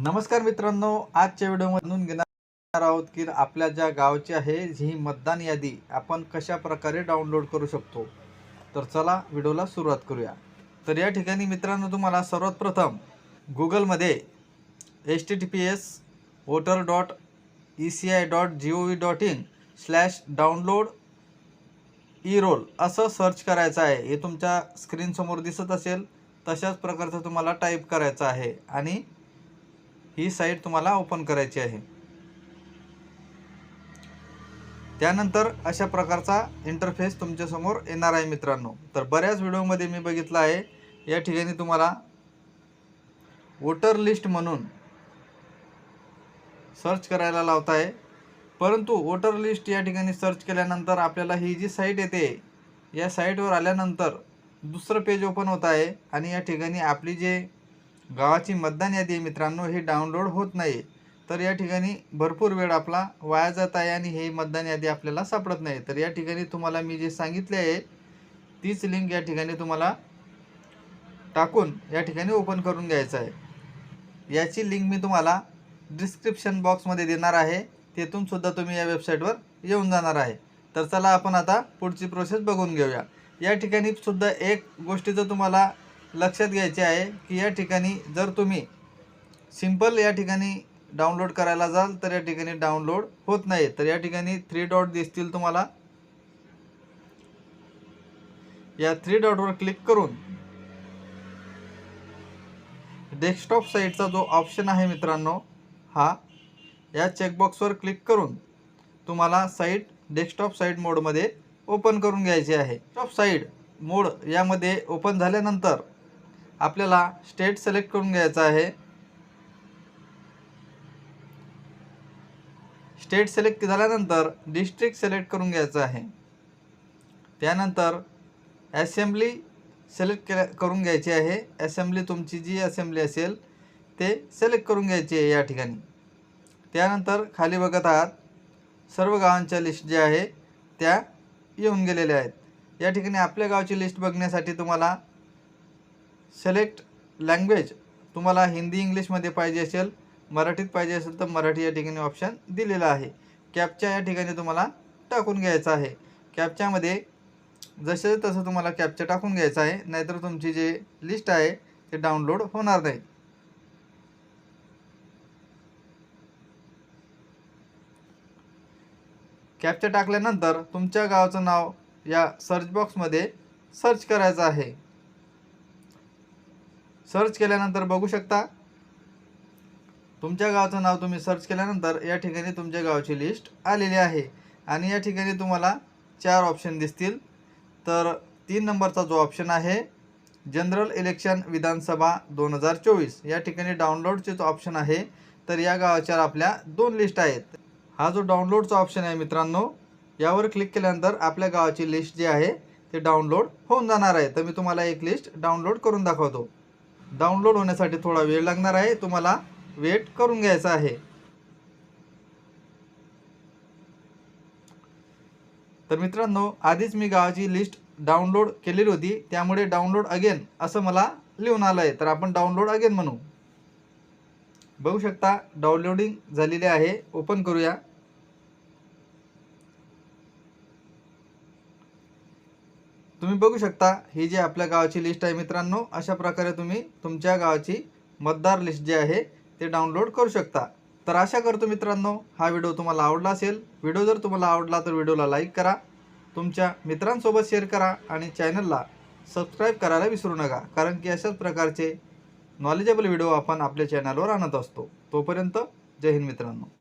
नमस्कार मित्रांनो आजच्या व्हिडिओमध्ये घेणार आहोत की आपल्या ज्या गावची आहे ही मतदान यादी आपण कशा प्रकारे डाउनलोड करू शकतो? तर चला व्हिडिओला सुरुवात करूया. तर या ठिकाणी मित्रांनो तुम्हाला सर्वात प्रथम गुगलमध्ये H T T P S voter dot E C I dot G O V dot in slash download E roll असं सर्च करायचं आहे. हे तुमच्या स्क्रीनसमोर दिसत असेल तशाच प्रकारचं तुम्हाला टाईप करायचं आहे. आणि ही साईट तुम्हाला ओपन करायची आहे. त्यानंतर अशा प्रकारचा इंटरफेस तुमच्यासमोर येणार आहे मित्रांनो. तर बऱ्याच व्हिडिओमध्ये मी बघितलं आहे. या ठिकाणी तुम्हाला वोटर लिस्ट म्हणून सर्च करायला लावत आहे. परंतु वोटर लिस्ट या ठिकाणी सर्च केल्यानंतर आपल्याला ही जी साईट येते या साईटवर आल्यानंतर दुसरं पेज ओपन होत आहे आणि या ठिकाणी आपली जे गावाची मतदान यादी आहे मित्रांनो ही डाउनलोड होत नाही. तर या ठिकाणी भरपूर वेळ आपला वाया जात आहे आणि ही मतदान यादी आपल्याला सापडत नाही. तर या ठिकाणी तुम्हाला मी जे सांगितले आहे तीच लिंक या ठिकाणी तुम्हाला टाकून या ठिकाणी ओपन करून घ्यायचं आहे. याची लिंक मी तुम्हाला डिस्क्रिप्शन बॉक्समध्ये देणार आहे. तेथून सुद्धा तुम्ही या वेबसाईटवर येऊन जाणार आहे. तर चला आपण आता पुढची प्रोसेस बघून घेऊया. या ठिकाणी सुद्धा एक गोष्टीचं तुम्हाला लक्षात घ्यायचे आहे की या ठिकाणी जर तुम्ही सिंपल या ठिकाणी डाउनलोड करायला जाल तर या ठिकाणी डाउनलोड होत नाही. तर या ठिकाणी थ्री डॉट दिसतील तुम्हाला. या थ्री डॉटवर क्लिक करून डेस्कटॉप साईटचा जो ऑप्शन आहे मित्रांनो हा या चेकबॉक्सवर क्लिक करून तुम्हाला साईट डेस्कटॉप साईट मोडमध्ये ओपन करून घ्यायची आहे. डेस्कटॉप साईट मोड यामध्ये ओपन झाल्यानंतर आपल्याला स्टेट सिलेक्ट करून घ्यायचा आहे. स्टेट सिलेक्ट झाल्यानंतर डिस्ट्रिक्ट सिलेक्ट करून घ्यायचं आहे. त्यानंतर असेंब्ली सिलेक्ट केल्या करून घ्यायची आहे. असेंब्ली तुमची जी असेंब्ली असेल ते सिलेक्ट करून घ्यायची आहे या ठिकाणी. त्यानंतर खाली बघत आहात सर्व गावांच्या लिस्ट ज्या आहे त्या येऊन गेलेल्या आहेत. या ठिकाणी आपल्या गावची लिस्ट बघण्यासाठी तुम्हाला सिलेक्ट लँग्वेज तुम्हाला हिंदी इंग्लिशमध्ये पाहिजे असेल मराठीत पाहिजे असेल तर मराठी या ठिकाणी ऑप्शन दिलेला आहे. कॅपच्या या ठिकाणी तुम्हाला टाकून घ्यायचं आहे. कॅपच्यामध्ये जसे तसं तुम्हाला कॅपच्या टाकून घ्यायचं आहे नाहीतर तुमची जे लिस्ट आहे ते डाउनलोड होणार नाही. कॅपच्या टाकल्यानंतर तुमच्या गावाचं नाव या सर्च बॉक्समध्ये सर्च करायचं आहे. सर्च केल्यानंतर बघू शकता. तुमच्या गावाचं नाव तुम्ही सर्च केल्यानंतर या ठिकाणी तुमच्या गावाची लिस्ट आलेली आहे. आणि या ठिकाणी तुम्हाला चार ऑप्शन दिसतील. तर तीन नंबरचा जो ऑप्शन आहे जनरल इलेक्शन विधानसभा दोन हजार चोवीस. या ठिकाणी डाउनलोडचे जो ऑप्शन आहे तर या गावाच्या आपल्या दोन लिस्ट आहेत. हा जो डाउनलोडचा ऑप्शन आहे मित्रांनो यावर क्लिक केल्यानंतर आपल्या गावाची लिस्ट जी आहे ते डाउनलोड होऊन जाणार आहे. तर मी तुम्हाला एक लिस्ट डाउनलोड करून दाखवतो. डाउनलोड होण्यासाठी थोडा वेळ लागणार आहे. तुम्हाला वेट करून घ्यायचा आहे. तर मित्रांनो आधीच मी गावाची लिस्ट डाउनलोड केलेली होती. त्यामुळे डाउनलोड अगेन असं मला लिहून आलं आहे. तर आपण डाउनलोड अगेन म्हणू. बघू शकता डाउनलोडिंग झालेली आहे. ओपन करूया. तुम्ही बघू शकता ही जी आपल्या गावाची लिस्ट आहे मित्रांनो अशा प्रकारे तुम्ही तुमच्या गावाची मतदार लिस्ट जी आहे ते डाउनलोड करू शकता. तर आशा करतो मित्रांनो हा व्हिडिओ तुम्हाला आवडला असेल. व्हिडिओ जर तुम्हाला आवडला तर व्हिडिओला लाईक करा. तुमच्या मित्रांसोबत शेअर करा आणि चॅनलला सबस्क्राईब करायला विसरू नका कारण की अशाच प्रकारचे नॉलेजेबल व्हिडिओ आपण आपल्या चॅनलवर आणत असतो. तोपर्यंत जय हिंद मित्रांनो.